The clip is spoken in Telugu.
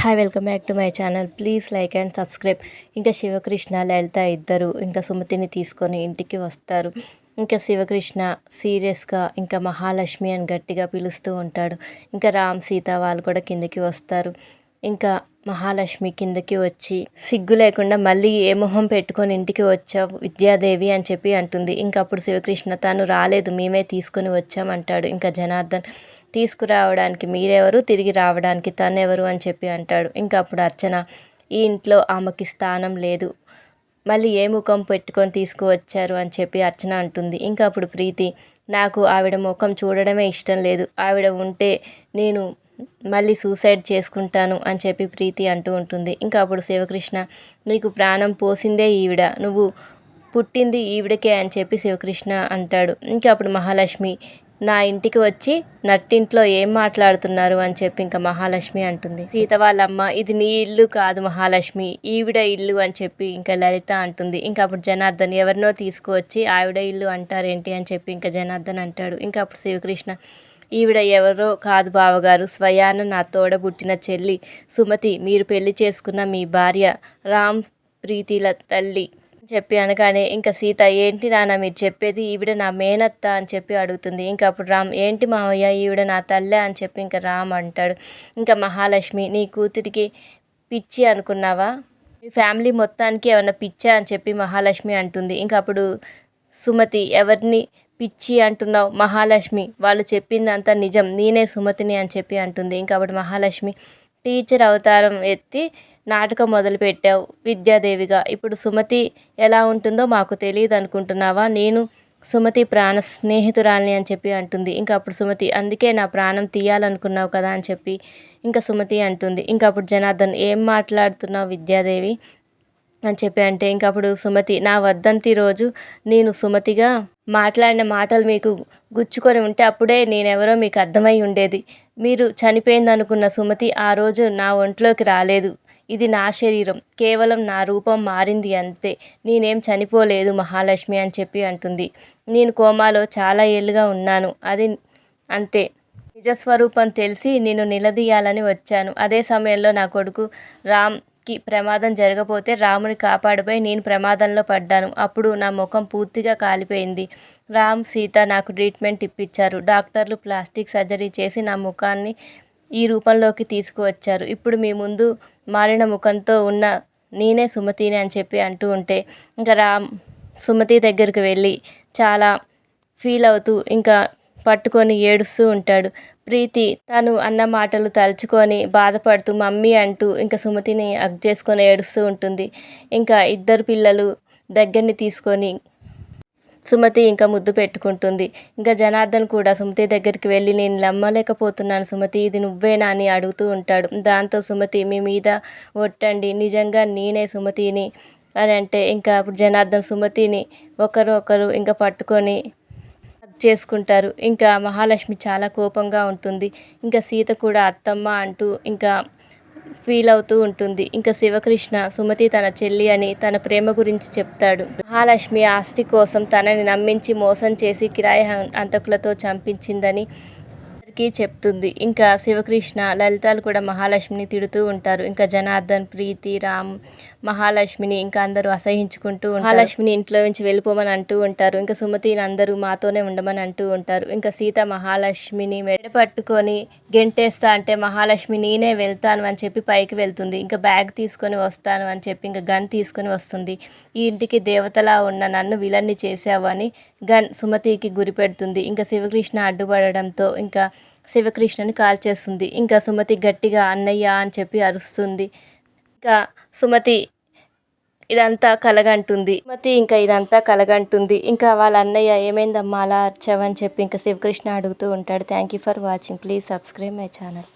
Hi welcome back to my channel please like and subscribe ఇంకా శివకృష్ణ లలిత ఇద్దరు ఇంకా సుమతిని తీసుకొని ఇంటికి వస్తారు. ఇంకా శివకృష్ణ సీరియస్గా ఇంకా మహాలక్ష్మి అని గట్టిగా పిలుస్తూ ఉంటాడు. ఇంకా రామ్ సీత వాళ్ళు కూడా కిందకి వస్తారు. ఇంకా మహాలక్ష్మి కిందకి వచ్చి సిగ్గు లేకుండా మళ్ళీ ఏ మొహం పెట్టుకొని ఇంటికి వచ్చావు? విద్యాదేవి అని చెప్పి అంటుంది. ఇంకా అప్పుడు శివకృష్ణ తాను రాలేదు మేమే తీసుకొని వచ్చామంటాడు ఇంకా జనార్దన్ తీసుకురావడానికి మీరెవరు? తిరిగి రావడానికి తనెవరు అని చెప్పి అంటాడు. ఇంకా అప్పుడు అర్చన ఈ ఇంట్లో ఆమెకి స్థానం లేదు. మళ్ళీ ఏ ముఖం పెట్టుకొని తీసుకువచ్చారు అని చెప్పి అర్చన అంటుంది. ఇంకా అప్పుడు ప్రీతి నాకు ఆవిడ ముఖం చూడడమే ఇష్టం లేదు. ఆవిడ ఉంటే నేను మళ్ళీ సూసైడ్ చేసుకుంటాను అని చెప్పి ప్రీతి అంటూ ఉంటుంది. ఇంకా అప్పుడు శివకృష్ణ నీకు ప్రాణం పోసిందే ఈవిడ. నువ్వు పుట్టింది ఈవిడకే అని చెప్పి శివకృష్ణ అంటాడు. ఇంకా అప్పుడు మహాలక్ష్మి నా ఇంటికి వచ్చి నట్టింట్లో ఏం మాట్లాడుతున్నారు అని చెప్పి ఇంకా మహాలక్ష్మి అంటుంది. సీత వాళ్ళమ్మ ఇది నీ ఇల్లు కాదు మహాలక్ష్మి ఈవిడ ఇల్లు అని చెప్పి ఇంకా లలిత అంటుంది. ఇంకా అప్పుడు జనార్దన్ ఎవరినో తీసుకువచ్చి ఆవిడ ఇల్లు అంటారేంటి అని చెప్పి ఇంకా జనార్దన్ అంటాడు. ఇంకా అప్పుడు శివకృష్ణ ఈవిడ ఎవరో కాదు బావగారు స్వయాన నా తోడ పుట్టిన చెల్లి సుమతి మీరు పెళ్ళి చేసుకున్న మీ భార్య రామ్ ప్రీతిల తల్లి చెప్పి అనగానే ఇంకా సీత ఏంటి నాన్న మీరు చెప్పేది ఈవిడ నా మేనత్త అని చెప్పి అడుగుతుంది. ఇంకా అప్పుడు రామ్ ఏంటి మావయ్య ఈవిడ నా తల్లె అని చెప్పి ఇంకా రామ్ అంటాడు. ఇంకా మహాలక్ష్మి నీ కూతురికి పిచ్చి అనుకున్నావా? మీ ఫ్యామిలీ మొత్తానికి ఏమన్నా పిచ్చా? అని చెప్పి మహాలక్ష్మి అంటుంది. ఇంకా అప్పుడు సుమతి ఎవరిని పిచ్చి అంటున్నావు? మహాలక్ష్మి వాళ్ళు చెప్పిందంతా నిజం నేనే సుమతిని అని చెప్పి అంటుంది. ఇంకా అప్పుడు మహాలక్ష్మి టీచర్ అవతారం ఎత్తి నాటకం మొదలుపెట్టావు విద్యాదేవిగా. ఇప్పుడు సుమతి ఎలా ఉంటుందో మాకు తెలియదు అనుకుంటున్నావా? నేను సుమతి ప్రాణ స్నేహితురాలిని అని చెప్పి అంటుంది. ఇంకా అప్పుడు సుమతి అందుకే నా ప్రాణం తీయాలనుకున్నావు కదా అని చెప్పి ఇంకా సుమతి అంటుంది. ఇంకా అప్పుడు జనార్దన్ ఏం మాట్లాడుతున్నావు విద్యాదేవి? అని చెప్పి అంటే ఇంక అప్పుడు సుమతి నా వద్దంతి రోజు నేను సుమతిగా మాట్లాడిన మాటలు మీకు గుచ్చుకొని ఉంటే అప్పుడే నేనెవరో మీకు అర్థమై ఉండేది. మీరు చనిపోయింది అనుకున్న సుమతి ఆ రోజు నా ఒంట్లోకి రాలేదు. ఇది నా శరీరం. కేవలం నా రూపం మారింది అంతే. నేనేం చనిపోలేదు మహాలక్ష్మి అని చెప్పి అంటుంది. నేను కోమాలో చాలా ఏళ్ళుగా ఉన్నాను. అది అంతే. నిజస్వరూపం తెలిసి నేను నిలదీయాలని వచ్చాను. అదే సమయంలో నా కొడుకు రామ్ కి ప్రమాదం జరగపోతే రాముని కాపాడిపోయి నేను ప్రమాదంలో పడ్డాను. అప్పుడు నా ముఖం పూర్తిగా కాలిపోయింది. రామ్ సీత నాకు ట్రీట్మెంట్ ఇప్పించారు డాక్టర్లు ప్లాస్టిక్ సర్జరీ చేసి నా ముఖాన్ని ఈ రూపంలోకి తీసుకువచ్చారు. ఇప్పుడు మీ ముందు మారిన ముఖంతో ఉన్న నేనే సుమతిని అని చెప్పి అంటూ ఉంటే ఇంకా రామ్ సుమతి దగ్గరికి వెళ్ళి చాలా ఫీల్ అవుతూ ఇంకా పట్టుకొని ఏడుస్తూ ఉంటాడు. ప్రీతి తను అన్న మాటలు తలుచుకొని బాధపడుతూ మమ్మీ అంటూ ఇంకా సుమతిని అగ్ చేసుకొని ఏడుస్తూ ఉంటుంది. ఇంకా ఇద్దరు పిల్లలు దగ్గరని తీసుకొని సుమతి ఇంకా ముద్దు పెట్టుకుంటుంది. ఇంకా జనార్దన్ కూడా సుమతి దగ్గరికి వెళ్ళి నేను నమ్మలేకపోతున్నాను సుమతి ఇది నువ్వేనా? అని అడుగుతూ ఉంటాడు. దాంతో సుమతి మీ మీద ఒట్టండి. నిజంగా నేనే సుమతిని. అని అంటే ఇంకా అప్పుడు జనార్దన్ సుమతిని ఒకరు ఒకరు ఇంకా పట్టుకొని చేసుకుంటారు. ఇంకా మహాలక్ష్మి చాలా కోపంగా ఉంటుంది. ఇంకా సీత కూడా అత్తమ్మ అంటూ ఇంకా ఫీల్ అవుతూ ఉంటుంది. ఇంకా శివకృష్ణ సుమతి తన చెల్లి అని తన ప్రేమ గురించి చెప్తాడు. మహాలక్ష్మి ఆస్తి కోసం తనని నమ్మించి మోసం చేసి కిరాయి హంతకులతో చంపించిందని అందరికీ చెప్తుంది. ఇంకా శివకృష్ణ లలితాలు కూడా మహాలక్ష్మిని తిడుతూ ఉంటారు. ఇంకా జనార్దన్ ప్రీతి రామ్ మహాలక్ష్మిని ఇంకా అందరూ అసహించుకుంటూ మహాలక్ష్మిని ఇంట్లో నుంచి వెళ్ళిపోమని అంటూ ఉంటారు. ఇంకా సుమతిని అందరూ మాతోనే ఉండమని అంటూ ఉంటారు. ఇంకా సీత మహాలక్ష్మిని మెడ పట్టుకొని గెంటేస్తా అంటే మహాలక్ష్మి నేనే వెళ్తాను అని చెప్పి పైకి వెళ్తుంది. ఇంకా బ్యాగ్ తీసుకొని వస్తాను అని చెప్పి ఇంకా గన్ తీసుకొని వస్తుంది. ఈ ఇంటికి దేవతలా ఉన్న నన్ను విలన్ని చేసావు అని గన్ సుమతికి గురి పెడుతుంది. ఇంకా శివకృష్ణ అడ్డుపడడంతో ఇంకా శివకృష్ణని కాల్చేస్తుంది ఇంకా సుమతి గట్టిగా అన్నయ్య అని చెప్పి అరుస్తుంది. ఇంకా సుమతి ఇదంతా కలగంటుంది. సుమతి ఇంకా ఇదంతా కలగంటుంది. ఇంకా వాళ్ళ అన్నయ్య ఏమైందమ్మా అలా అర్చావని చెప్పి ఇంకా శివకృష్ణ అడుగుతూ ఉంటాడు. Thank you for watching please subscribe my channel